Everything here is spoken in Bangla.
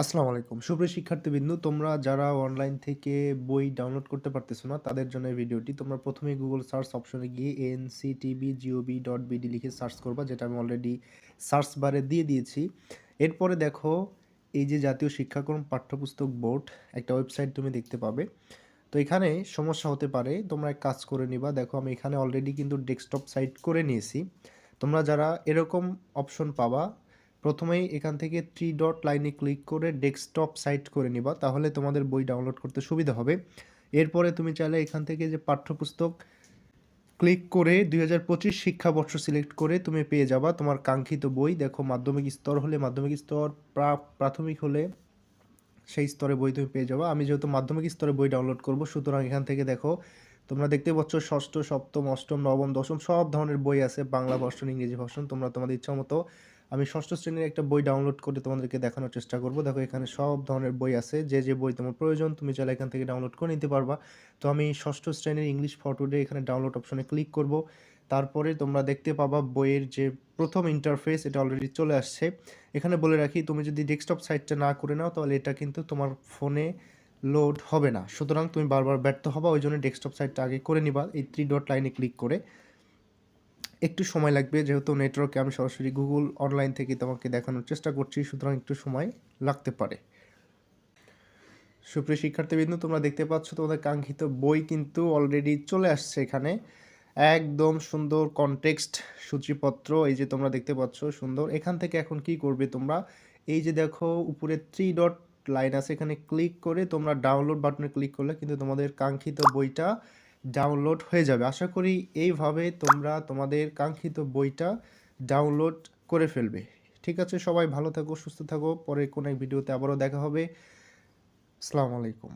আসসালামু আলাইকুম। সুপ্রিয় শিক্ষার্থীবৃন্দ, তোমরা যারা অনলাইন থেকে বই ডাউনলোড করতে পারতেছো না, তাদের জন্য ভিডিওটি তোমরা প্রথমে গুগল সার্চ অপশনে গিয়ে NC TV GOB dot BD লিখে সার্চ করবা, যেটা আমি অলরেডি সার্চ বারে দিয়ে দিয়েছি। এরপরে দেখো, এই যে জাতীয় শিক্ষাক্রম পাঠ্যপুস্তক বোর্ড, একটা ওয়েবসাইট তুমি দেখতে পাবে। তো এখানে সমস্যা হতে পারে, তোমরা এক কাজ করে নিবা। দেখো, আমি এখানে অলরেডি কিন্তু ডেস্কটপ সাইট করে নিয়েছি। তোমরা যারা এরকম অপশন পাবা প্রথমেই এখান থেকে থ্রি ডট লাইনে ক্লিক করে ডেস্কটপ সাইট করে নিবা, তাহলে তোমাদের বই ডাউনলোড করতে সুবিধা হবে। এরপরে তুমি চাইলে এখান থেকে যে পাঠ্যপুস্তক ক্লিক করে দুই হাজার পঁচিশ শিক্ষাবর্ষ সিলেক্ট করে তুমি পেয়ে যাবা তোমার কাঙ্ক্ষিত বই। দেখো মাধ্যমিক স্তর হলে মাধ্যমিক স্তর, প্রা- প্রাথমিক হলে সেই স্তরে বই তুমি পেয়ে যাবা। আমি যেহেতু মাধ্যমিক স্তরে বই ডাউনলোড করব, সুতরাং এখান থেকে দেখো, তোমরা দেখতে পাচ্ছ ষষ্ঠ, সপ্তম, অষ্টম, নবম, দশম সব ধরনের বই আছে, বাংলা ভার্সন, ইংরেজি ভার্সন, তোমরা তোমাদের ইচ্ছা মতো আমি ষষ্ঠ শ্রেণির একটা বই ডাউনলোড করে তোমাদেরকে দেখানোর চেষ্টা করব। দেখো, এখানে সব ধরনের বই আছে। যে যে বই তোমার প্রয়োজন, তুমি চাইলে এখান থেকে ডাউনলোড করে নিতে পারবা। তো আমি ষষ্ঠ শ্রেণির ইংলিশ ফটোডে এখানে ডাউনলোড অপশনে ক্লিক করব। তারপরে তোমরা দেখতে পাবা বইয়ের যে প্রথম ইন্টারফেস এটা অলরেডি চলে আসছে। এখানে বলে রাখি, তুমি যদি ডেস্কটপ সাইটটা না করে নাও, তাহলে এটা কিন্তু তোমার ফোনে লোড হবে না। সুতরাং তুমি বারবার ব্যর্থ হবা, ওই জন্য ডেস্কটপ সাইটটা আগে করে নিবা। এই থ্রি ডট লাইনে ক্লিক করে। একটু সময় লাগবে, যেহেতু নেটওয়ার্কে আমি সরাসরি গুগল অনলাইন থেকে তোমাকে দেখানোর চেষ্টা করছি, সুতরাং একটু সময় লাগতে পারে। সুপ্রিয় শিক্ষার্থীবৃন্দ, তোমরা দেখতে পাচ্ছ তোমাদের কাঙ্ক্ষিত বই কিন্তু অলরেডি চলে আসছে এখানে। একদম সুন্দর কনটেক্সট সূচিপত্র, এই যে তোমরা দেখতে পাচ্ছ, সুন্দর। এখান থেকে এখন কি করবে তোমরা? এই যে দেখো, উপরে থ্রি ডট লাইন আছে, এখানে ক্লিক করে তোমরা ডাউনলোড বাটনে ক্লিক করলে কিন্তু তোমাদের কাঙ্ক্ষিত বইটা ডাউনলোড হয়ে যাবে। আশা করি এইভাবে তোমরা তোমাদের কাঙ্ক্ষিত বইটা ডাউনলোড করে ফেলবে। ঠিক আছে, সবাই ভালো থাকো, সুস্থ থাকো। পরে কোনো এক ভিডিওতে আবারও দেখা হবে। আসসালামু আলাইকুম।